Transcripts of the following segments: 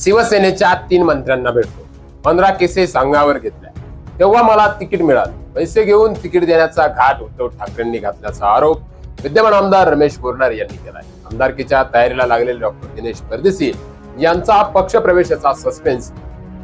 शिवसेनेच्या तीन मंत्र्यांना भेटतो पंधरा केसेस अंगावर घेतल्या. तेव्हा मला तिकीट मिळालं. पैसे घेऊन तिकीट देण्याचा घाट उद्धव ठाकरेंनी घातल्याचा आरोप विद्यमान आमदार रमेश बोरणार यांनी केलाय. आमदारकीच्या तयारीला लागलेले डॉक्टर दिनेश परदेशी यांचा पक्ष प्रवेशाचा सस्पेन्स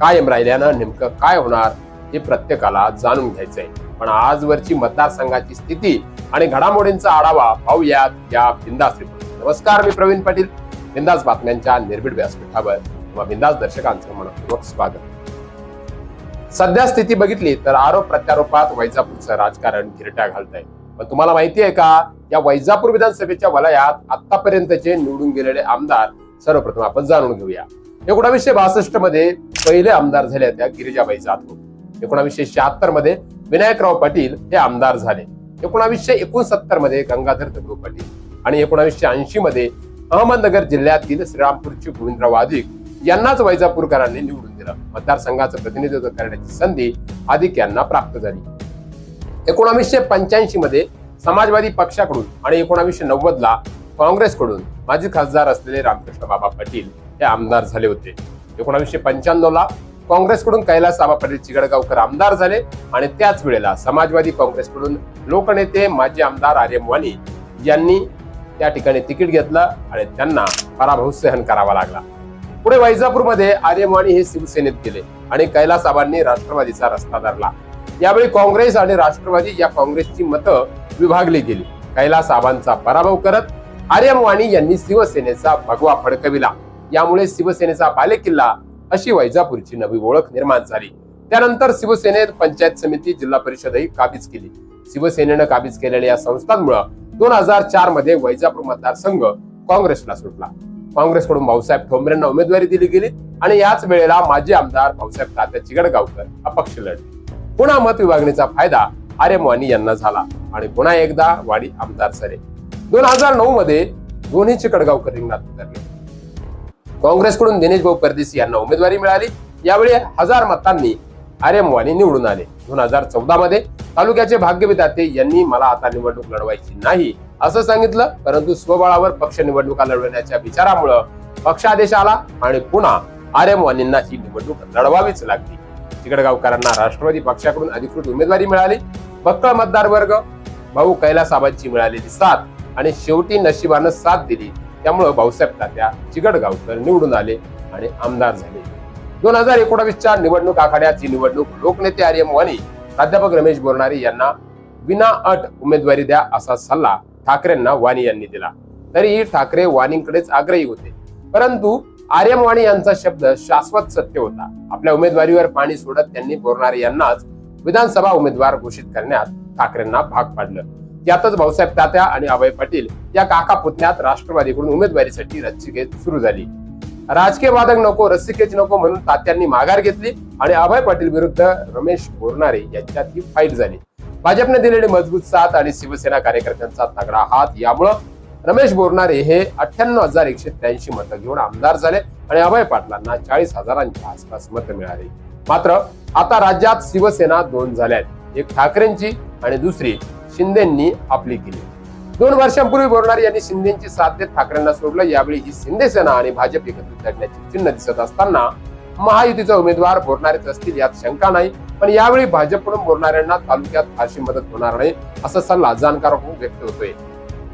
कायम राहिल्यानं नेमकं काय होणार हे प्रत्येकाला जाणून घ्यायचंय. पण आजवरची मतदारसंघाची स्थिती आणि घडामोडींचा आढावा पाहूयात या बिंदास रिपोर्ट नमस्कार मी प्रवीण पाटील. बिंदास बातम्यांच्या निर्भीड व्यासपीठावर. किंवा बिंदास दर्शकांचं मनपूर्वक स्वागत. सध्या स्थिती बघितली तर आरोप प्रत्यारोपात वैजापूरचं राजकारण घिरट्या घालत आहे पण तुम्हाला माहिती आहे का या वैजापूर विधानसभेच्या वलयात आतापर्यंतचे निवडून गेलेले आमदार सर्वप्रथम आपण जाणून घेऊया. एकोणाशे बासष्टमध्ये पहिले आमदार झाले त्या गिरिजाबाई जाधव. एकोणाशे शहात्तरमध्ये विनायकराव पाटील हे आमदार झाले. एकोणाशे एकोणसत्तरमध्ये गंगाधर दगडू पाटील. आणि एकोणाशे ऐंशी मध्ये अहमदनगर जिल्ह्यातील श्रीरामपूरचे गोविंदराव अधिक यांनाच वैजापूरकरांनी निवडून दिलं. मतदारसंघाचं प्रतिनिधित्व करण्याची संधी अधिक यांना प्राप्त झाली. एकोणावीसशे पंच्याऐंशी मध्ये समाजवादी पक्षाकडून आणि एकोणावीसशे नव्वद ला काँग्रेसकडून माजी खासदार असलेले रामकृष्ण बाबा पाटील हे आमदार झाले होते. एकोणावीसशे पंच्याण्णव ला काँग्रेसकडून कैलास बाबा पाटील चिगडगावकर आमदार झाले आणि त्याच वेळेला समाजवादी काँग्रेसकडून लोकनेते माजी आमदार आर्यमवानी यांनी त्या ठिकाणी तिकीट घेतलं आणि त्यांना पराभव सहन करावा लागला. पुढे वैजापूरमध्ये आर्यमाणी हे शिवसेनेत गेले आणि कैलासाबांनी राष्ट्रवादीचा रस्ता धरला. यावेळी काँग्रेस आणि राष्ट्रवादी या काँग्रेसची मतं विभागली गेली. कैलासाबांचा पराभव करत आर्यमवाणी यांनी शिवसेनेचा भगवा फडकविला. यामुळे शिवसेनेचा बालेकिल्ला अशी वैजापूरची नवी ओळख निर्माण झाली. त्यानंतर शिवसेनेत पंचायत समिती जिल्हा परिषदही काबीज केली. शिवसेनेनं काबीज केलेल्या या संस्थांमुळे दोन हजार चारमध्ये वैजापूर मतदारसंघ काँग्रेसला सुटला. काँग्रेसकडून भाऊसाहेब ठोंबरेंना उमेदवारी दिली गेली आणि याच वेळेला माजी आमदार भाऊसाहेब तात्या चिगडगावकर अपक्ष लढले. पुन्हा मत विभागणीचा फायदा आर्यम वाणी यांना झाला आणि पुन्हा एकदा वाणी आमदार झाले दोन हजार नऊ मध्ये दोन्ही चिकडगावकर रिंगणात उतरले. काँग्रेसकडून दिनेश भाऊ परदेशी यांना उमेदवारी मिळाली. यावेळी हजार मतांनी आर्यम वाणी निवडून आले. दोन हजार चौदा मध्ये तालुक्याचे भाग्यविधाते यांनी मला आता निवडणूक लढवायची नाही. असं सांगितलं परंतु स्वबळावर पक्ष निवडणुका लढवण्याच्या विचारामुळं पक्षादेश आला आणि पुन्हा आर्यम ही निवडणूक लढवावीच लागली. चिकडगावकरांना राष्ट्रवादी पक्षाकडून अधिकृत उमेदवारी मिळाली. बक्कळ मतदार वर्ग भाऊ कैलासाबांची मिळालेली साथ आणि शेवटी नशिबानं साथ दिली. त्यामुळं भाऊसाहेब तात्या चिकडगावकर निवडून आले आणि आमदार झाले. दोन हजार एकोणावीसच्या निवडणूक आखाड्याची निवडणूक लोकनेते आर्यम वाणी प्राध्यापक रमेश बोरणारे यांना विना अट उमेदवारी द्या असा सल्ला ठाकरेंना वाणी यांनी दिला. तरीही ठाकरे वाणींकडेच आग्रही होते. परंतु आर्यम वाणी यांचा शब्द शाश्वत सत्य होता. आपल्या उमेदवारीवर पाणी सोडत त्यांनी बोरणारे यांनाच विधानसभा उमेदवार घोषित करण्यात ठाकरेंना भाग पाडलं. त्यातच भाऊसाहेब तात्या आणि अभय पाटील या काका पुतण्यात राष्ट्रवादीकडून उमेदवारीसाठी रस्सिकेच सुरू झाली. राजकीय वादक नको रस्सिकेच नको म्हणून तात्यांनी माघार घेतली आणि अभय पाटील विरुद्ध रमेश बोरणारे यांच्यात ही फाईट झाली. भाजपने दिलेले मजबूत साथ आणि शिवसेना कार्यकर्त्यांचा तगडा हात यामुळं रमेश बोरणारे हे अठ्ठ्याण्णव हजार एकशे त्र्याऐंशी मतं घेऊन आमदार झाले आणि अभय पाटलांना चाळीस हजारांच्या आसपास मतं मिळाली. मात्र आता राज्यात शिवसेना दोन झाल्या आहेत एक ठाकरेंची आणि दुसरी शिंदेंनी आपली केली. दोन वर्षांपूर्वी बोरणारे यांनी शिंदेची साथ देत ठाकरेंना सोडलं. यावेळी ही शिंदेसेना आणि भाजप एकत्रित लढण्याची चिन्ह दिसत असताना महायुतीचा उमेदवार बोरणारेच असतील यात शंका नाही पण यावेळी भाजपकडून बोरणाऱ्यांना तालुक्यात फारशी मदत होणार नाही असा सल्ला जाणकार होऊन व्यक्त होतोय.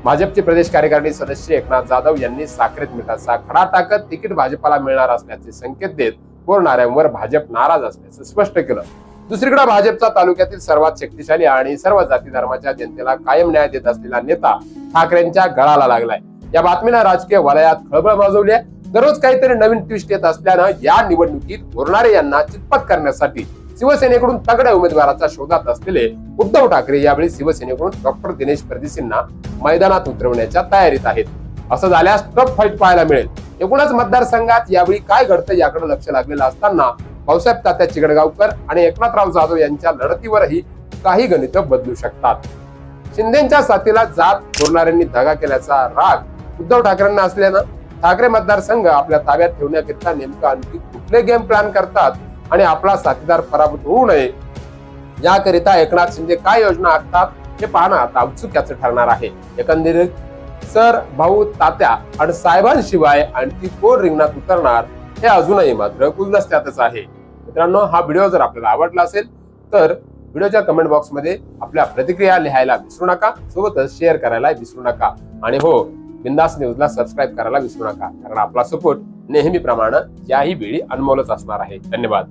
भाजपचे प्रदेश कार्यकारिणी सदस्य एकनाथ जाधव यांनी साखरेत मिठाचा खडा टाकत तिकीट भाजपाला मिळणार असल्याचे संकेत देत बोरणाऱ्यांवर भाजप नाराज असल्याचं स्पष्ट केलं. दुसरीकडे भाजपचा तालुक्यातील सर्वात शक्तिशाली आणि सर्व जाती धर्माच्या जनतेला कायम न्याय देत असलेला नेता ठाकरेंच्या गळाला लागलाय. या बातमीला राजकीय वलयात खळबळ माजवली आहे. दररोज काहीतरी नवीन ट्विस्ट येत असल्यानं या निवडणुकीत बोरणारे यांना चितपत करण्यासाठी शिवसेनेकडून तगड्या उमेदवाराच्या शोधात असलेले उद्धव ठाकरे यावेळी शिवसेनेकडून डॉक्टर दिनेश परदेशींना मैदानात उतरवण्याच्या तयारीत आहेत. असं झाल्यास टफ फाईट पाहायला मिळेल. एकूणच मतदारसंघात यावेळी काय घडतं याकडे लक्ष लागलेलं असताना भाऊसाहेब तात्या चिगडगावकर आणि एकनाथराव जाधव यांच्या लढतीवरही काही गणित बदलू शकतात. शिंदेच्या साथीला जात धोरणाऱ्यांनी दगा केल्याचा राग उद्धव ठाकरेंना असल्यानं ठाकरे मतदारसंघ आपल्या ताब्यात ठेवण्याकरिता नेमकं आणखी कुठले गेम प्लॅन करतात आणि आपला साथीदार पराभूत होऊ नये? याकरिता एकनाथ शिंदे काय योजना आखतात हे पाहणं आता औत्सुक्याचं ठरणार आहे. एकंदरीत सर भाऊ तात्या आणि साहेबांशिवाय आणखी कोण रिंगणात उतरणार हे अजूनही मात्र गुलदस्त्यातच आहे. मित्रांनो हा व्हिडिओ जर आपल्याला आवडला असेल तर व्हिडिओच्या कमेंट बॉक्समध्ये आपल्या प्रतिक्रिया लिहायला विसरू नका. सोबतच शेअर करायला विसरू नका. आणि हो बिंदास न्यूजला सबस्क्राईब करायला विसरू नका. कारण आपला सपोर्ट नेहमीप्रमाणे याही वेळी अनमोलच असणार आहे. धन्यवाद.